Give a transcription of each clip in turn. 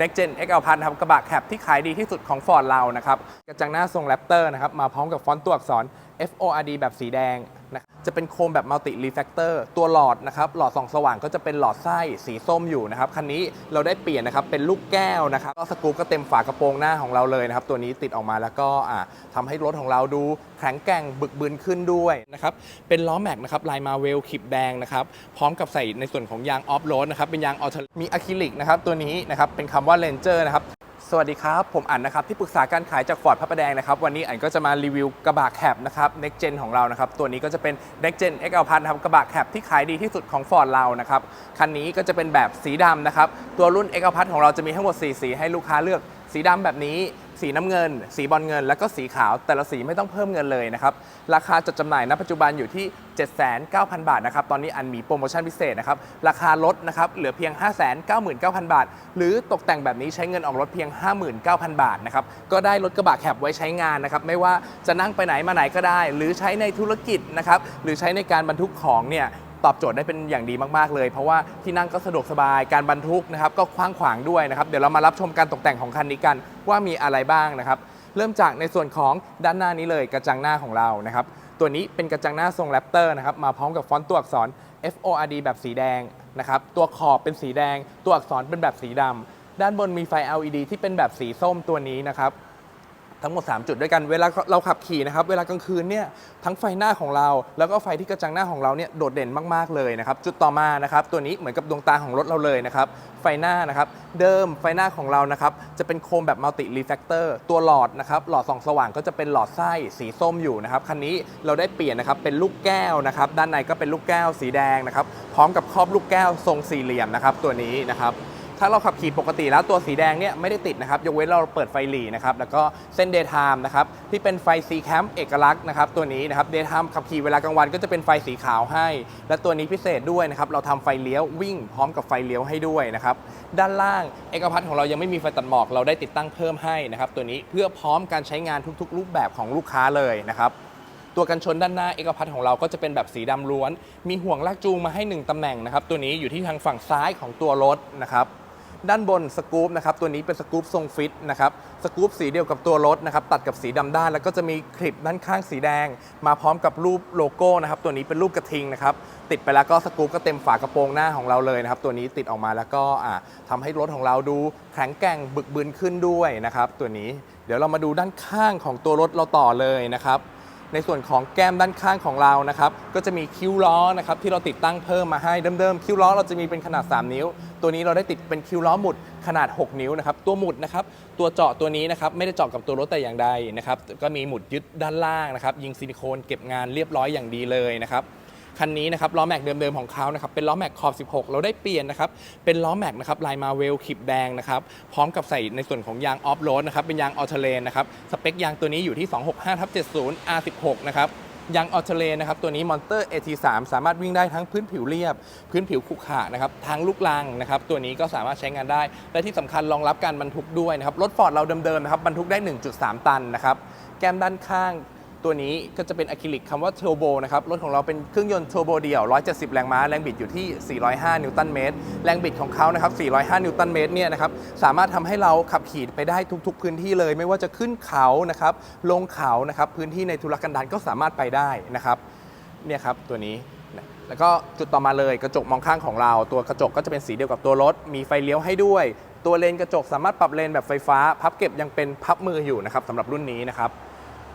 Next Gen XL p a นะครับกระบะแคปที่ขายดีที่สุดของ Ford เรานะครับกระจังหน้าทรงแรปเตอร์นะครับมาพร้อมกับฟอนต์ตัวอักษร FORD แบบสีแดง นะจะเป็นโคมแบบมัลติรีแฟกเตอร์ตัวหลอดนะครับหลอดส่องสว่างก็จะเป็นหลอดไส้สีส้มอยู่นะครับคันนี้เราได้เปลี่ยนนะครับเป็นลูกแก้วนะครับก็สกรูปก็เต็มฝากระโปรงหน้าของเราเลยนะครับตัวนี้ติดออกมาแล้วก็อ่าทำให้รถของเราดูแข็งแกร่งบึกบึนขึ้นด้วยนะครับเป็นล้อแม็กนะครับลายมาเวลขีบแดงนะครับพร้อมกับใส่ในส่วนของยางออฟโรดนะครับเป็นยางออลมีอะคริลิกนะครับตัวนี้นะครับเป็นคำว่าเลนเจอร์นะครับ สวัสดีครับ ผมอั๋นนะครับที่ปรึกษาการขายจากฟอร์ดพระประแดงนะครับวันนี้อั๋นก็จะมารีวิวกระบะแคปนะครับ Next Gen ของเรานะครับ ตัวนี้ก็จะเป็น Next Gen XL พันะครับกระบะแคปที่ขายดีที่สุดของฟอร์ดเรานะครับคันนี้ก็จะเป็นแบบสีดำนะครับ ตัวรุ่น XL พันของเราจะมีทั้งหมด4สีให้ลูกค้าเลือกสีดำแบบนี้ สีน้ำเงิน สีบอลเงิน แล้วก็สีขาวแต่ละสีไม่ต้องเพิ่มเงินเลยนะครับ ราคาจัดจำหน่ายณปัจจุบันอยู่ที่ 7,900 บาทนะครับ ตอนนี้อันมีโปรโมชั่นพิเศษนะครับ ราคาลดนะครับ เหลือเพียง 599,000 บาท หรือตกแต่งแบบนี้ใช้เงินออกรถเพียง 59,000 บาทนะครับ ก็ได้รถกระบะแคปไว้ใช้งานนะครับ ไม่ว่าจะนั่งไปไหนมาไหนก็ได้ หรือใช้ในธุรกิจนะครับ หรือใช้ในการบรรทุกของเนี่ย ตอบโจทย์ได้เป็นอย่างดีมากๆเลย เพราะว่าที่นั่งก็สะดวกสบายการบรรทุกนะครับก็กว้างขวางด้วยนะครับเดี๋ยวเรามารับชมการตกแต่งของคันนี้กันว่ามีอะไรบ้างนะครับเริ่มจากในส่วนของด้านหน้านี้เลยกระจังหน้าของเรานะครับตัวนี้เป็นกระจังหน้าทรงแรปเตอร์นะครับมาพร้อมกับฟอนต์ตัวอักษร FORD แบบสีแดงนะครับตัวขอบเป็นสีแดง ตัวอักษรเป็นแบบสีดำด้านบนมีไฟ LED ที่เป็นแบบสีส้มตัวนี้นะครับ ทั้งหมด 3 จุดด้วยกันเวลาเราขับขี่นะครับเวลากลางคืนเนี่ยทั้งไฟหน้าของเรา แล้วก็ไฟที่กระจังหน้าของเราเนี่ยโดดเด่นมากๆเลยนะครับจุดต่อมานะครับตัวนี้เหมือนกับดวงตาของรถเราเลยนะครับไฟหน้านะครับเดิมไฟหน้าของเรานะครับจะเป็นโคมแบบมัลติรีแฟกเตอร์ตัวหลอดนะครับหลอดส่องสว่างก็จะเป็นหลอดไส้สีส้มอยู่นะครับคันนี้เราได้เปลี่ยนนะครับเป็นลูกแก้วนะครับด้านในก็เป็นลูกแก้วสีแดงนะครับพร้อมกับครอบลูกแก้วทรงสี่เหลี่ยมนะครับตัวนี้นะครับ ถ้าเราขับขี่ปกติแล้วตัวสีแดงเนี่ยไม่ได้ติดนะครับยกเว้นเราเปิดไฟหลีนะครับแล้วก็เส้น daytime นะครับที่เป็นไฟสีแคมป์เอกลักษณ์นะครับตัวนี้นะครับ daytime ขับขี่เวลากลางวันก็จะเป็นไฟสีขาวให้ และตัวนี้พิเศษด้วยนะครับเราทำไฟเลี้ยววิ่งพร้อมกับไฟเลี้ยวให้ด้วยนะครับด้านล่างเอกพัทของเรายังไม่มีไฟตัดหมอกเราได้ติดตั้งเพิ่มให้นะครับตัวนี้เพื่อพร้อมการใช้งานทุก ๆ รูปแบบของลูกค้าเลยนะครับตัวกันชนด้านหน้าเอกพัทของเราก็จะเป็นแบบสีดำล้วน มีห่วงลากจูงมาให้ 1ตำแหน่งนะครับตัวนี้อยู่ที่ทางฝั่งซ้ายของตัวรถนะครับ ด้านบนสกู๊ปนะครับตัวนี้เป็นสกู๊ปทรงฟิตนะครับสกู๊ปสีเดียวกับตัวรถนะครับตัดกับสีดำด้าน แล้วก็จะมีคลิปด้านข้างสีแดง มาพร้อมกับรูปโลโก้นะครับตัวนี้เป็นรูปกระทิงนะครับติดไปแล้วก็สกู๊ปก็เต็มฝากระโปรงหน้าของเราเลยนะครับตัวนี้ติดออกมาแล้วก็อ่าทำให้รถของเราดูแข็งแกร่งบึกบึนขึ้นด้วยนะครับตัวนี้เดี๋ยวเรามาดูด้านข้างของตัวรถเราต่อเลยนะครับ ในส่วนของแก้มด้านข้างของเรานะครับก็จะมีคิ้วล้อนะครับที่เราติดตั้งเพิ่มมาให้เดิมๆคิ้วล้อเราจะมีเป็นขนาด 3 นิ้ว ตัวนี้เราได้ติดเป็นคิ้วล้อหมุดขนาด 6 นิ้วนะครับตัวหมุดนะครับตัวเจาะตัวนี้นะครับไม่ได้เจาะกับตัวรถแต่อย่างใดนะครับก็มีหมุดยึดด้านล่างนะครับยิงซิลิโคนเก็บงานเรียบร้อยอย่างดีเลยนะครับ คันนี้นะครับล้อแม็กเดิมๆของเขานะครับเป็นล้อแม็กขอบ 16 เราได้เปลี่ยนนะครับเป็นล้อแม็กนะครับลายมาเวลขีบแดงนะครับพร้อมกับใส่ในส่วนของยางออฟโรดนะครับเป็นยางออเทเลนนะครับสเปคยางตัวนี้อยู่ที่ 265ทับ70 R16 นะครับยางออเทเลนนะครับตัวนี้มอนเตอร์ AT3 สามารถวิ่งได้ทั้งพื้นผิวเรียบ พื้นผิวขรุขระนะครับทางลูกลังนะครับตัวนี้ก็สามารถใช้งานได้ และที่สำคัญรองรับการบรรทุกด้วยนะครับรถฟอร์ดเราเดิมๆนะครับบรรทุกได้ 1.3 ตันนะครับแก้มด้านข้าง ตัวนี้ก็จะเป็นอะคริลิกคำว่าเทอร์โบนะครับ รถของเราเป็นเครื่องยนต์เทอร์โบเดี่ยว 170 แรงม้า แรงบิดอยู่ที่ 405 นิวตันเมตร แรงบิดของเขานะครับ 405 นิวตันเมตรเนี่ยนะครับ สามารถทำให้เราขับขี่ไปได้ทุกๆ พื้นที่เลย ไม่ว่าจะขึ้นเขานะครับ ลงเขานะครับ พื้นที่ในทุรกันดารก็สามารถไปได้นะครับ เนี่ยครับตัวนี้แล้วก็จุดต่อมาเลยกระจกมองข้างของเรา ตัวกระจกก็จะเป็นสีเดียวกับตัวรถ มีไฟเลี้ยวให้ด้วย ตัวเลนกระจกสามารถปรับเลนแบบไฟฟ้า พับเก็บยังเป็นพับมืออยู่นะครับสำหรับรุ่นนี้นะครับ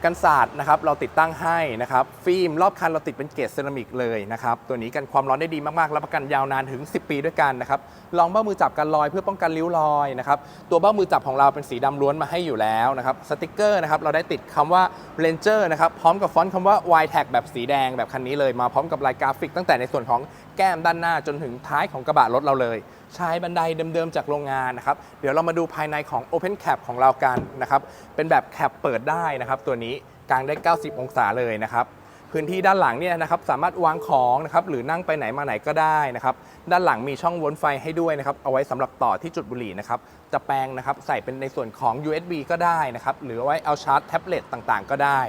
กันศาสตร์นะครับเราติดตั้งให้นะครับ ฟิล์มรอบคันเราติดเป็นเกรดเซรามิกเลยนะครับตัวนี้กันความร้อนได้ดีมากๆรับประกันยาวนานถึง 10 ปีด้วยกันนะครับลองเบ้ามือจับกันรอยเพื่อป้องกันริ้วรอยนะครับตัวเบ้ามือจับของเราเป็นสีดำล้วนมาให้อยู่แล้วนะครับสติกเกอร์นะครับเราได้ติดคำว่า Ranger นะครับพร้อมกับฟอนต์คำว่า y t a g แบบสีแดงแบบคันนี้เลยมาพร้อมกับลายกราฟิกตั้งแต่ในส่วนของ แก้มด้านหน้าจนถึงท้ายของกระบะรถเราเลย ใช้บันไดเดิมๆจากโรงงานนะครับ เดี๋ยวเรามาดูภายในของ Open Cap ของเรากันนะครับ เป็นแบบแคปเปิดได้นะครับ ตัวนี้กางได้ 90 องศาเลยนะครับพื้นที่ด้านหลังเนี่ยนะครับสามารถวางของนะครับหรือนั่งไปไหนมาไหนก็ได้นะครับด้านหลังมีช่องวนไฟให้ด้วยนะครับเอาไว้สำหรับต่อที่จุดบุหรี่นะครับจะแปลงนะครับใส่เป็นในส่วนของ USB ก็ได้นะครับหรือไว้เอาชาร์จแท็บเล็ตต่างๆ ก็ได้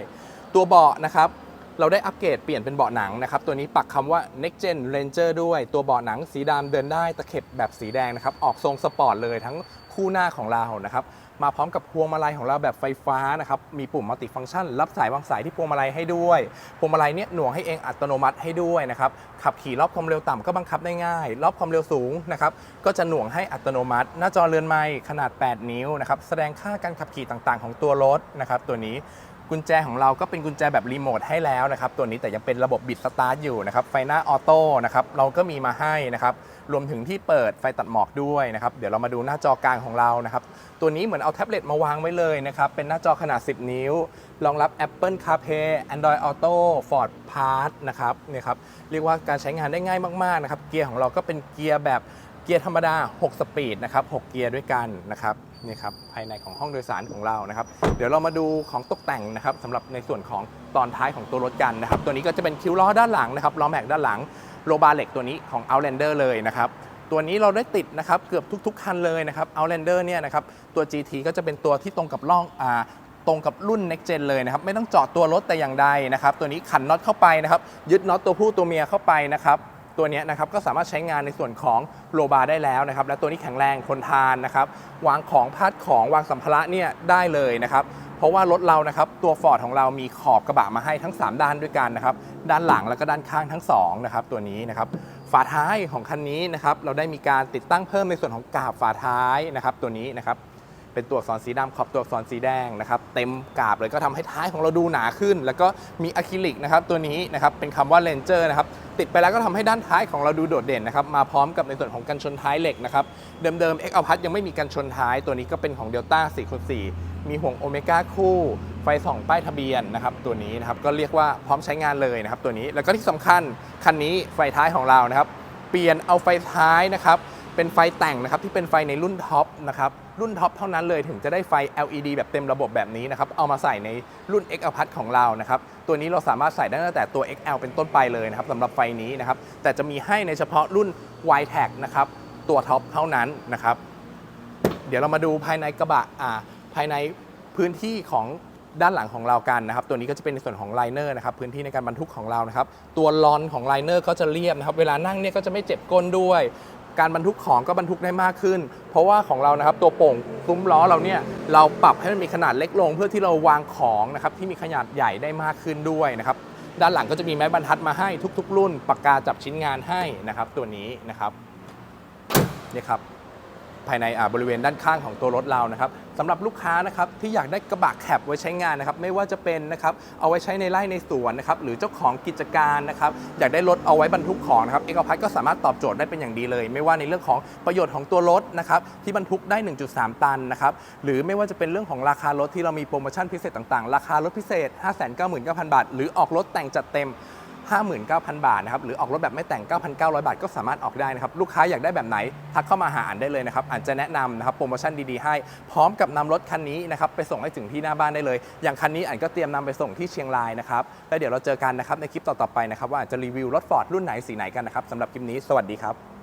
ตัวเบาะนะครับ เราได้อัปเกรดเปลี่ยนเป็นเบาะหนังนะครับ ตัวนี้ปักคำว่า Next Gen Ranger ด้วย ตัวเบาะหนังสีดำเดินได้ตะเข็บแบบสีแดงนะครับ ออกทรงสปอร์ตเลยทั้งคู่หน้าของเรานะครับ มาพร้อมกับพวงมาลัยของเราแบบไฟฟ้านะครับ มีปุ่มมัลติฟังก์ชัน รับสายวางสายที่พวงมาลัยให้ด้วย พวงมาลัยเนี่ยหน่วงให้เองอัตโนมัติให้ด้วยนะครับ ขับขี่รอบความเร็วต่ำก็บังคับได้ง่าย รอบความเร็วสูงนะครับ ก็จะหน่วงให้อัตโนมัติ หน้าจอเรือนไม้ขนาด 8 นิ้วนะครับ แสดงค่าการขับขี่ต่างๆ ของตัวรถนะครับ ตัวนี้ กุญแจของเราก็เป็นกุญแจแบบรีโมทให้แล้วนะครับ ตัวนี้แต่ยังเป็นระบบบิดสตาร์ทอยู่นะครับ ไฟหน้าออโต้นะครับ เราก็มีมาให้นะครับ รวมถึงที่เปิดไฟตัดหมอกด้วยนะครับ เดี๋ยวเรามาดูหน้าจอกลางของเรานะครับ ตัวนี้เหมือนเอาแท็บเล็ตมาวางไว้เลยนะครับ เป็นหน้าจอขนาด 10 นิ้ว รองรับ Apple CarPlay Android Auto Ford Pass นะครับเนี่ยครับ เรียกว่าการใช้งานได้ง่ายมากๆนะครับ เกียร์ของเราก็เป็นเกียร์แบบเกียร์ธรรมดา 6 สปีดนะครับ 6 เกียร์ด้วยกันนะครับ นี่ครับภายในของห้องโดยสารของเรานะครับ เดี๋ยวเรามาดูของตกแต่งนะครับสำหรับในส่วนของตอนท้ายของตัวรถกันนะครับ ตัวนี้ก็จะเป็นคิ้วล้อด้านหลังนะครับล้อแม็กด้านหลังโลบาเหล็กตัวนี้ของ Outlander เลยนะครับตัวนี้เราได้ติดนะครับเกือบทุก ๆ คันเลยนะครับ Outlander เนี่ยนะครับตัว GT ก็จะเป็นตัวที่ตรงกับล่องอ่าตรงกับรุ่น Next Gen เลยนะครับ ไม่ต้องเจาะตัวรถแต่อย่างใดนะครับ ตัวนี้ขันน็อตเข้าไปนะครับ ยึดน็อตตัวผู้ตัวเมียเข้าไปนะครับ ตัวนี้นะครับก็สามารถใช้งานในส่วนของโลบาได้แล้วนะครับและตัวนี้แข็งแรงทนทานนะครับวางของพาดของวางสัมภาระเนี่ยได้เลยนะครับเพราะว่ารถเรานะครับตัว Ford ของเรามีขอบกระบะมาให้ทั้ง 3 ด้านด้วยกันนะครับด้านหลังแล้วก็ด้านข้างทั้ง2นะครับตัวนี้นะครับฝาท้ายของคันนี้นะครับเราได้มีการติดตั้งเพิ่มในส่วนของกาบฝาท้ายนะครับตัวนี้นะครับเป็นตัวอักษรสีดำขอบตัวอักษรสีแดงนะครับเต็มกาบเลยก็ทำให้ท้ายของเราดูหนาขึ้น แล้วก็มีอะคริลิกนะครับตัวนี้นะครับเป็นคำว่าเลนเจอร์นะครับ ติดไปแล้วก็ทำให้ด้านท้ายของเราดูโดดเด่นนะครับมาพร้อมกับในส่วนของกันชนท้ายเหล็กนะครับเดิมๆ X อ l พัทยังไม่มีกันชนท้ายตัวนี้ก็เป็นของ Delta 4คูณ4มีห่วงโอเมก้าคู่ไฟส่องป้ายทะเบียนนะครับตัวนี้นะครับก็เรียกว่าพร้อมใช้งานเลยนะครับตัวนี้แล้วก็ที่สำคัญคันนี้ไฟท้ายของเรานะครับเปลี่ยนเอาไฟท้ายนะครับเป็นไฟแต่งนะครับที่เป็นไฟในรุ่นท็อปนะครับ รุ่นท็อปเท่านั้นเลยถึงจะได้ไฟ LED แบบเต็มระบบแบบนี้นะครับ เอามาใส่ในรุ่น X a p a t ของเรานะครับ ตัวนี้เราสามารถใส่ได้ตั้งแต่ตัว XL เป็นต้นไปเลยนะครับสำหรับไฟนี้นะครับ แต่จะมีให้ในเฉพาะรุ่น y t a g นะครับ ตัวท็อปเท่านั้นนะครับ เดี๋ยวเรามาดูภายในกระบะอ่าภายในพื้นที่ของด้านหลังของเรากันนะครับ ตัวนี้ก็จะเป็นในส่วนของไลเนอร์นะครับพื้นที่ในการบรรทุกของเรานะครับ ตัวลอนของไลเนอร์ก็จะเรียบนะครับ เวลานั่งเนี่ยก็จะไม่เจ็บก้นด้วย การบรรทุกของก็บรรทุกได้มากขึ้น เพราะว่าของเรานะครับตัวโป่งซุ้มล้อเราเนี่ยเราปรับให้มันมีขนาดเล็กลง เพื่อที่เราวางของนะครับที่มีขนาดใหญ่ได้มากขึ้นด้วยนะครับด้านหลังก็จะมีไม้บรรทัดมาให้ทุก ๆ รุ่นปากกาจับชิ้นงานให้นะครับตัวนี้นะครับนี่ครับ ภายในบริเวณด้านข้างของตัวรถเรานะครับสำหรับลูกค้านะครับที่อยากได้กระบะแคปไว้ใช้งานนะครับไม่ว่าจะเป็นนะครับเอาไว้ใช้ในไร่ในสวนนะครับหรือเจ้าของกิจการนะครับอยากได้รถเอาไว้บรรทุกของนะครับเอกพัทก็สามารถตอบโจทย์ได้เป็นอย่างดีเลย ไม่ว่าในเรื่องของประโยชน์ของตัวรถนะครับที่บรรทุกได้ 1.3 ตันนะครับหรือไม่ว่าจะเป็นเรื่องของราคารถที่เรามีโปรโมชั่นพิเศษต่างๆ ราคารถพิเศษ 599,000 บาท หรือออกรถแต่งจัดเต็ม 59,000 บาทนะครับหรือออกรถแบบไม่แต่ง 9,900 บาท ก็สามารถออกได้นะครับลูกค้าอยากได้แบบไหนทักเข้ามาหาอ่านได้เลยนะครับอ่านจะแนะนำนะครับโปรโมชั่นดีๆให้ พร้อมกับนำรถคันนี้นะครับไปส่งให้ถึงที่หน้าบ้านได้เลย อย่างคันนี้อ่านก็เตรียมนำไปส่งที่เชียงรายนะครับแล้วเดี๋ยวเราเจอกันนะครับในคลิปต่อๆไปนะครับว่าจะรีวิวรถฟอร์ดรุ่นไหนสีไหนกันนะครับสำหรับคลิปนี้สวัสดีครับ